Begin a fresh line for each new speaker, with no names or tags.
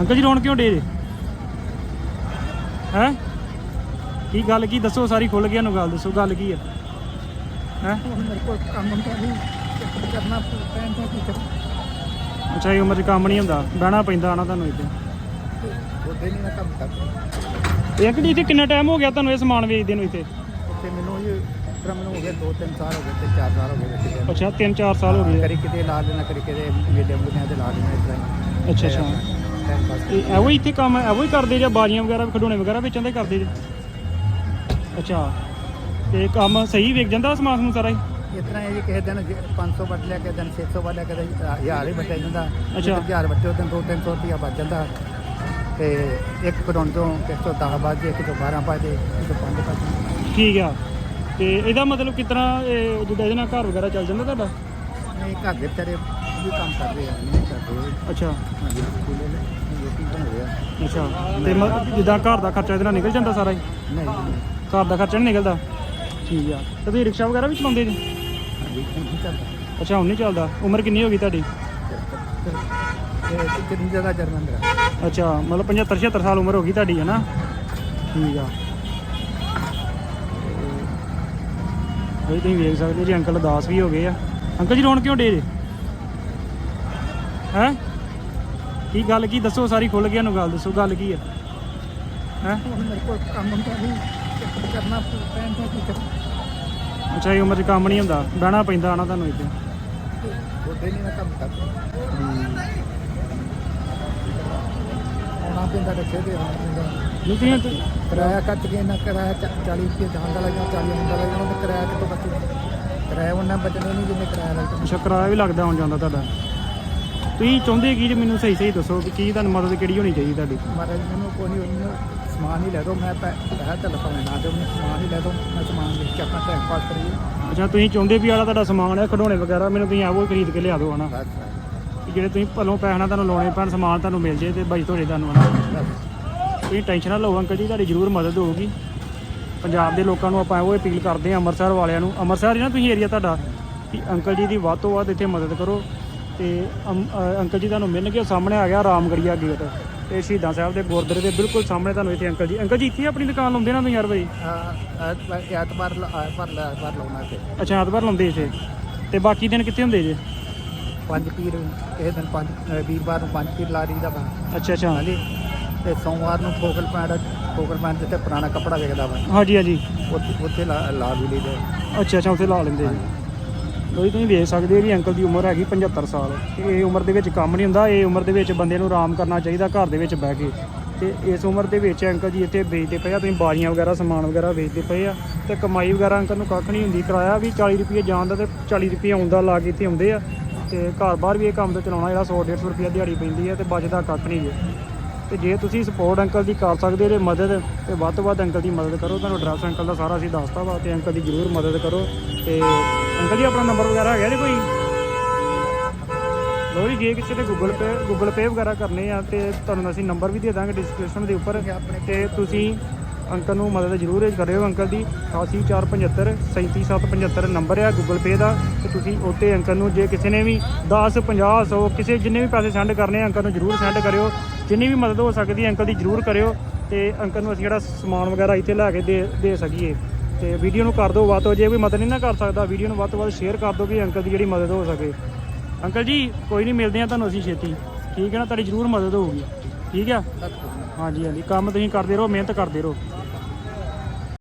Uncle ਜੀ ਰੋਣ ਕਿਉਂ ਡੇ ਜੇ? ਹੈ? ਕੀ ਗੱਲ ਕੀ ਦੱਸੋ ਸਾਰੀ ਖੁੱਲ ਗਿਆ ਨੂੰ ਗੱਲ ਦੱਸੋ ਗੱਲ ਕੀ ਹੈ ਹੈ?
ਮੇਰੇ ਕੋਲ ਕੰਮ ਹੁੰਦਾ ਨਹੀਂ ਕਰਨਾ ਪੈਂਦਾ ਕੀ ਕਰਾਂ
ਅੱਛਾ ਇਹ ਉਮਰ 'ਚ ਕੰਮ ਨਹੀਂ ਹੁੰਦਾ ਬਹਿਣਾ ਪੈਂਦਾ ਨਾ ਤੁਹਾਨੂੰ ਇੱਥੇ।
ਉਹਦੇ ਨਹੀਂ ਨਾ ਕੰਮ ਕਰਦਾ
ਇੱਕ ਜੀ ਇੱਥੇ ਕਿੰਨਾ ਟਾਈਮ ਹੋ ਗਿਆ ਤੁਹਾਨੂੰ ਇਹ ਸਮਾਨ ਵੇਚਦੇ ਨੂੰ ਇੱਥੇ?
ਮੈਨੂੰ ਇਹ ਤਰ੍ਹਾਂ ਮੈਨੂੰ ਹੋ ਗਏ 2-3 ਸਾਲ ਹੋ ਗਏ। ਤੇ 4 ਸਾਲ ਹੋ ਗਏ
ਅੱਛਾ 3-4 ਸਾਲ ਹੋ ਗਏ।
ਕਰੀ ਕਿਤੇ ਲਾ ਦੇਣਾ ਕਰੀ ਕਿਤੇ ਮੇਲੇ ਮੁੰਡਿਆਂ ਤੇ ਲਾ ਦੇਣਾ ਇਸ ਤਰ੍ਹਾਂ ਹੀ।
ਅੱਛਾ ਅੱਛਾ।
ਟਾਈਮ ਪਾਸ
ਇਹ ਇਹੋ ਹੀ ਇੱਥੇ ਕੰਮ ਇਹੋ ਹੀ ਕਰਦੇ ਜਾਂ ਬਾਜੀਆਂ ਵਗੈਰਾ ਖਿਡੌਣੇ ਵਗੈਰਾ ਵੇਚਣ ਦੇ ਕਰਦੇ ਜੇ। ਅੱਛਾ ਤੇ ਕੰਮ ਸਹੀ ਵਿਕ ਜਾਂਦਾ ਸਮਾਨ ਸਮੂਨ ਸਾਰਾ ਹੀ?
ਤਰ੍ਹਾਂ ਇਹ ਜੀ ਕਿਸੇ ਦਿਨ ਜੇ 500 ਵੱਟ ਲਿਆ ਕਿਸੇ ਦਿਨ 600 ਵੱਟ ਲਿਆ ਕਿਸੇ ਦਿਨ ਹਜ਼ਾਰ ਹੀ ਵੱਟਿਆ ਜਾਂਦਾ।
ਅੱਛਾ।
ਹਜ਼ਾਰ ਵੱਟੇ ਉਹ ਦਿਨ 2-300 ਰੁਪਇਆ ਬਚ ਜਾਂਦਾ। ਤੇ ਇੱਕ ਕਢਾਉਣ ਤੋਂ ਕਿਸੇ ਤੋਂ 10 ਵੱਜ ਕਿਸੇ ਤੋਂ 12 ਵੱਜ ਜੇ ਕਿਸੇ ਤੋਂ 5 ਵੱਜ ਜੇ।
ਠੀਕ ਆ। ਤੇ ਇਹਦਾ ਮਤਲਬ ਇਹ ਜਿੱਦਾਂ ਇਹਦੇ ਨਾਲ ਘਰ ਵਗੈਰਾ ਚੱਲ ਜਾਂਦਾ ਤੁਹਾਡਾ?
ਨਹੀਂ ਘਰ ਦੇ ਵਿਚਾਰੇ ਵੀ ਕੰਮ ਕਰਦੇ ਆ ਨਹੀਂ ਕਰਦੇ
ਅੱਛਾ।
ਹਾਂਜੀ ਸਕੂਲੇ ਨੇ ਰੋਟੀ ਬਣਾਉਂਦੇ ਆ
ਅੱਛਾ। ਤੇ ਮ- ਜਿੱਦਾਂ ਘਰ ਦਾ ਖਰਚਾ ਇਹਦੇ ਨਾਲ ਨਿਕਲ ਜਾਂਦਾ ਸਾਰਾ ਹੀ?
ਨਹੀਂ ਨਹੀਂ।
ਘਰ ਦਾ ਖਰਚਾ ਨਹੀਂ ਨਿਕਲਦਾ? ਠੀਕ ਆ। ਤੇ ਤੁਸੀਂ ਰਿਕਸ਼ਾ ਵਗੈਰਾ ਵੀ ਚਲਾਉਂਦੇ ਜੀ?
ਹਾਂਜੀ ਹੁਣ ਨਹੀਂ ਚੱਲਦਾ।
ਅੱਛਾ ਹੁਣ ਨਹੀਂ ਚੱਲਦਾ। ਉਮਰ ਕਿੰਨੀ ਹੋ ਗਈ ਤੁਹਾਡੀ?
ਤੇ ਕਿੰਨੀ ਜ਼ਿਆਦਾ ਜਰਮਨ
ਅੱਛਾ ਮਤਲਬ 75 76 ਸਾਲ ਉਮਰ ਹੋ ਗਈ ਤੁਹਾਡੀ ਹੈ ਨਾ ਠੀਕ ਆ। ਇਹ ਤੁਸੀਂ ਵੇਖ ਸਕਦੇ ਜੀ ਅੰਕਲ ਉਦਾਸ ਵੀ ਹੋ ਗਏ ਆ। ਅੰਕਲ ਜੀ ਰੋਣ ਕਿਉਂ ਡੇ ਜੇ? ਹੈ? ਕੀ ਗੱਲ ਕੀ? ਦੱਸੋ ਸਾਰੀ ਖੁੱਲ ਗਿਆ ਨੂੰ ਗੱਲ ਦੱਸੋ ਗੱਲ ਕੀ ਹੈ ਹੈ?
ਹੁਣ ਮੇਰੇ ਕੋਲ ਕੰਮ ਹੁੰਦਾ ਨਹੀਂ ਕਰਨਾ ਪੈਂਦਾ ਕੀ ਕਰਾਂ
ਅੱਛਾ ਇਹ ਉਮਰ 'ਚ ਕੰਮ ਨਹੀਂ ਹੁੰਦਾ। ਬਹਿਣਾ ਪੈਂਦਾ ਨਾ ਤੁਹਾਨੂੰ ਇੱਥੇ।
ਉਹਦੇ ਨਹੀਂ ਨਾ ਕੰਮ ਕਰਦਾ ਆਉਣਾ ਪੈਂਦਾ ਰੱਖੇ ਦੇ ਆਉਣਾ ਪੈਂਦਾ
ਨਹੀਂ ਤੁਸੀਂ
ਕਿਰਾਇਆ ਕੱਟ ਕੇ ਨਾ ਕਿਰਾਇਆ 40 ਰੁਪਏ ਜਾਣ ਦਾ ਲੱਗਣਾ 40 ਆਉਣ ਦਾ ਲੱਗਣਾ ਤੇ ਕਿਰਾਇਆ ਕਿਤੋਂ ਬਚੇ ਕਿਰਾਇਆ ਉਹਨਾਂ ਬਚਣੇ ਨਹੀਂ ਜਿੰਨੇ ਕਿਰਾਇਆ ਲੱਗਦਾ।
ਅੱਛਾ ਕਿਰਾਇਆ ਵੀ ਲੱਗਦਾ ਆਉਣ ਜਾਂਦਾ ਤੁਹਾਡਾ। ਤੁਸੀਂ ਚਾਹੁੰਦੇ ਕੀ ਜੇ ਮੈਨੂੰ ਸਹੀ ਸਹੀ ਦੱਸੋ ਕਿ ਕੀ ਤੁਹਾਨੂੰ ਮਦਦ ਕਿਹੜੀ ਹੋਣੀ ਚਾਹੀਦੀ ਤੁਹਾਡੀ?
ਮਹਾਰਾਜ ਮੈਨੂੰ ਕੋਈ ਨਹੀਂ ਉਹਨੂੰ ਸਮਾਨ ਹੀ ਲੈ ਦੋ ਮੈਂ ਪੈ ਪੈਸਾ ਚੱਲ ਪਾਉਣਾ ਨਾ ਦਿਓ ਮੈਨੂੰ ਸਮਾਨ ਹੀ ਲੈ ਦੋ ਮੈਂ ਸਮਾਨ ਲੈ ਕੇ ਆਪਣਾ ਟਾਈਮ ਪਾਸ ਕਰੀਏ।
ਅੱਛਾ ਤੁਸੀਂ ਚਾਹੁੰਦੇ ਵੀ ਆਲਾ ਤੁਹਾਡਾ ਸਮਾਨ ਹੈ ਖਿਡੌਣੇ ਵਗੈਰਾ ਮੈਨੂੰ ਤੁਸੀਂ ਆਵੋ ਖਰੀਦ ਕੇ ਲਿਆ ਦਿਓ ਹਨਾ?
ਬਸ
ਜਿਹੜੇ ਤੁਸੀਂ ਭਲੋਂ ਪੈਸੇ ਨਾਲ ਤੁਹਾਨੂੰ ਲਾਉਣੇ ਪੈਣ ਸਮਾਨ ਤੁਹਾਨੂੰ ਮਿਲ ਜੇ ਤੇ ਬਾਈ ਤੁਹਾਡੇ ਤੁਹਾਨੂੰ ਹਨਾ?
ਬਸ।
ਤੁਸੀਂ ਟੈਨਸ਼ਨ ਨਾ ਲਓ ਅੰਕਲ ਜੀ ਤੁਹਾਡੀ ਜ਼ਰੂਰ ਮਦਦ ਹੋਊਗੀ। ਪੰਜਾਬ ਦੇ ਲੋਕਾਂ ਨੂੰ ਆਪਾਂ ਉਹ ਅਪੀਲ ਕਰਦੇ ਹਾਂ ਅੰਮ੍ਰਿਤਸਰ ਵਾਲਿਆਂ ਨੂੰ। ਅੰਮ੍ਰਿਤਸਰ ਹੀ ਨਾ ਤੁਸੀਂ ਏਰੀਆ ਤੁਹਾਡਾ ਕਿ ਅੰਕਲ ਜੀ ਦੀ ਵੱਧ ਤੋਂ ਵੱਧ ਇੱਥੇ ਮਦਦ ਕਰੋ। ਤੇ ਅੰਕਲ ਜੀ ਤੁਹਾਨੂੰ ਮਿਲਣਗੇ ਉਹ ਸਾਹਮਣੇ ਆ ਗਿਆ ਰਾਮਗੜੀਆ ਗੇਟ ਤੇ ਸ਼ਹੀਦਾਂ ਸਾਹਿਬ ਦੇ ਗੁਰਦੁਆਰੇ ਦੇ ਬਿਲਕੁਲ ਸਾਹਮਣੇ ਤੁਹਾਨੂੰ ਇੱਥੇ ਅੰਕਲ ਜੀ ਅੰਕਲ ਜੀ ਇੱਥੇ ਹੀ ਆਪਣੀ ਦੁਕਾਨ ਲਾਉਂਦੇ ਨਾ ਤੁਸੀਂ ਯਾਰ ਬਾਈ
ਆ ਐਤਵਾਰ ਐਤਵਾਰ ਲਾਉਣਾ ਤੇ
ਅੱਛਾ ਐਤਵਾਰ ਲਾਉਂਦੇ ਇੱਥੇ। ਤੇ ਬਾਕੀ ਦਿਨ ਕਿੱਥੇ ਹੁੰਦੇ ਜੇ?
ਪੰਜ ਪੀਰ ਕਿਸੇ ਦਿਨ ਪੰਜ ਵੀਰਵਾਰ ਨੂੰ ਪੰਜ ਪੀਰ ਲਾ ਦਾ ਵਾ।
ਅੱਛਾ ਅੱਛਾ।
ਹਾਂਜੀ। ਤੇ ਸੋਮਵਾਰ ਨੂੰ ਫੋਕਲ ਪੁਆਇੰਟ ਫੋਕਲ ਪੁਆਇੰਟ ਜਿੱਥੇ ਪੁਰਾਣਾ ਕੱਪੜਾ ਵੇਚਦਾ ਵਾ।
ਹਾਂਜੀ ਹਾਂਜੀ।
ਉੱਥੇ ਉੱਥੇ ਲਾ ਲਾ ਵੀ ਲਈਦੇ।
ਅੱਛਾ ਅੱਛਾ ਉੱਥੇ ਲਾ ਲੈਂਦੇ ਜੀ ਲੋਈ ਤੁਸੀਂ ਵੇਖ ਸਕਦੇ ਹੋ ਵੀ ਅੰਕਲ ਦੀ ਉਮਰ ਹੈਗੀ 75 ਸਾਲ। ਤੇ ਇਹ ਉਮਰ ਦੇ ਵਿੱਚ ਕੰਮ ਨਹੀਂ ਹੁੰਦਾ, ਇਹ ਉਮਰ ਦੇ ਵਿੱਚ ਬੰਦੇ ਨੂੰ ਆਰਾਮ ਕਰਨਾ ਚਾਹੀਦਾ ਘਰ ਦੇ ਵਿੱਚ ਬਹਿ ਕੇ। ਤੇ ਇਸ ਉਮਰ ਦੇ ਵਿੱਚ ਅੰਕਲ ਜੀ ਇੱਥੇ ਵੇਚਦੇ ਪਏ ਆ, ਤੁਸੀਂ ਬਾਰੀਆਂ ਵਗੈਰਾ, ਸਮਾਨ ਵਗੈਰਾ ਵੇਚਦੇ ਪਏ ਆ। ਤੇ ਕਮਾਈ ਵਗੈਰਾ ਅੰਕਲ ਨੂੰ ਕੱਖ ਨਹੀਂ ਹੁੰਦੀ, ਕਿਰਾਇਆ ਵੀ 40 ਰੁਪਏ ਜਾਣ ਦਾ ਤੇ 40 ਰੁਪਏ ਆਉਂਦਾ ਲਾ ਕੇ ਇੱਥੇ ਆਉਂਦੇ ਆ। ਤੇ ਘਰ-ਬਾਰ ਵੀ ਇਹ ਕੰਮ ਤੇ ਚਲਾਉਣਾ ਜਿਹੜਾ 100 150 ਰੁਪਏ ਦਿਹਾੜੀ ਪੈਂਦੀ ਆ ਤੇ ਬਚਦਾ ਕੱਖ ਨਹੀਂ ਜੇ। ਤੇ ਜੇ ਤੁਸੀਂ ਸਪੋਰਟ ਅੰਕਲ ਦੀ ਕਰ ਸਕਦੇ ਜੇ ਮਦਦ, ਤੇ ਵੱਧ ਤੋਂ ਵੱਧ ਅੰਕਲ ਦੀ ਮਦਦ ਕਰੋ। ਤੁਹਾਨੂੰ ਐਡਰੈਸ ਅੰਕਲ ਦਾ ਸਾਰਾ ਅਸੀਂ ਦੱਸਤਾ ਵਾ, ਤੇ ਅੰਕਲ ਦੀ ਜ਼ਰੂਰ ਮਦਦ ਕਰੋ। ਤੇ ਅੰਕਲ ਜੀ, ਆਪਣਾ ਨੰਬਰ ਵਗੈਰਾ ਹੈਗਾ ਜੀ ਕੋਈ? ਲੋ ਜੀ, ਜੇ ਕਿਸੇ ਤੇ ਗੂਗਲ ਪੇ ਗੂਗਲ ਪੇ ਵਗੈਰਾ ਕਰਨੇ ਆ, ਤੇ ਤੁਹਾਨੂੰ ਅਸੀਂ ਨੰਬਰ ਵੀ ਦੇ ਦਾਂਗੇ ਡਿਸਕ੍ਰਿਪਸ਼ਨ ਦੇ ਉੱਪਰ। ਤੇ ਤੁਸੀਂ ਅੰਕਲ ਨੂੰ ਮਦਦ ਜ਼ਰੂਰ ਕਰਿਓ ਅੰਕਲ ਦੀ। 88475 37775 ਨੰਬਰ ਆ ਗੂਗਲ ਪੇ ਦਾ। ਤੇ ਤੁਸੀਂ ਉੱਤੇ ਅੰਕਲ ਨੂੰ ਜੇ ਕਿਸੇ ਨੇ ਵੀ 10 50 100 ਕਿਸੇ ਜਿੰਨੇ ਵੀ ਪੈਸੇ ਸੈਂਡ ਕਰਨੇ ਆ, ਅੰਕਲ ਨੂੰ ਜ਼ਰੂਰ ਸੈਂਡ ਕਰਿਓ। ਜਿੰਨੀ ਵੀ ਮਦਦ ਹੋ ਸਕਦੀ ਹੈ ਅੰਕਲ ਦੀ ਜ਼ਰੂਰ ਕਰਿਓ ਤੇ ਅੰਕਲ ਨੂੰ ਅਸੀਂ ਜਿਹੜਾ ਸਮਾਨ ਵਗੈਰਾ ਇੱਥੇ ਲੈ ਕੇ ਦੇ ਦੇ ਸਕੀਏ। ਤੇ ਵੀਡੀਓ ਨੂੰ ਕਰ ਦਿਓ ਵੱਧ ਤੋਂ ਜੇ ਕੋਈ ਮਦਦ ਨਹੀਂ ਨਾ ਕਰ ਸਕਦਾ ਵੀਡੀਓ ਨੂੰ ਵੱਧ ਤੋਂ ਵੱਧ ਸ਼ੇਅਰ ਕਰ ਦਿਓ ਵੀ ਅੰਕਲ ਦੀ ਜਿਹੜੀ ਮਦਦ ਹੋ ਸਕੇ। ਅੰਕਲ ਜੀ ਕੋਈ ਨਹੀਂ ਮਿਲਦੇ ਆ ਤੁਹਾਨੂੰ ਅਸੀਂ ਛੇਤੀ। ਠੀਕ ਹੈ ਨਾ ਤੁਹਾਡੀ ਜ਼ਰੂਰ ਮਦਦ ਹੋਊਗੀ। ਠੀਕ ਆ ਹਾਂਜੀ ਹਾਂਜੀ। ਕੰਮ ਤੁਸੀਂ ਕਰਦੇ ਰਹੋ ਮਿਹਨਤ ਕਰਦੇ ਰਹੋ।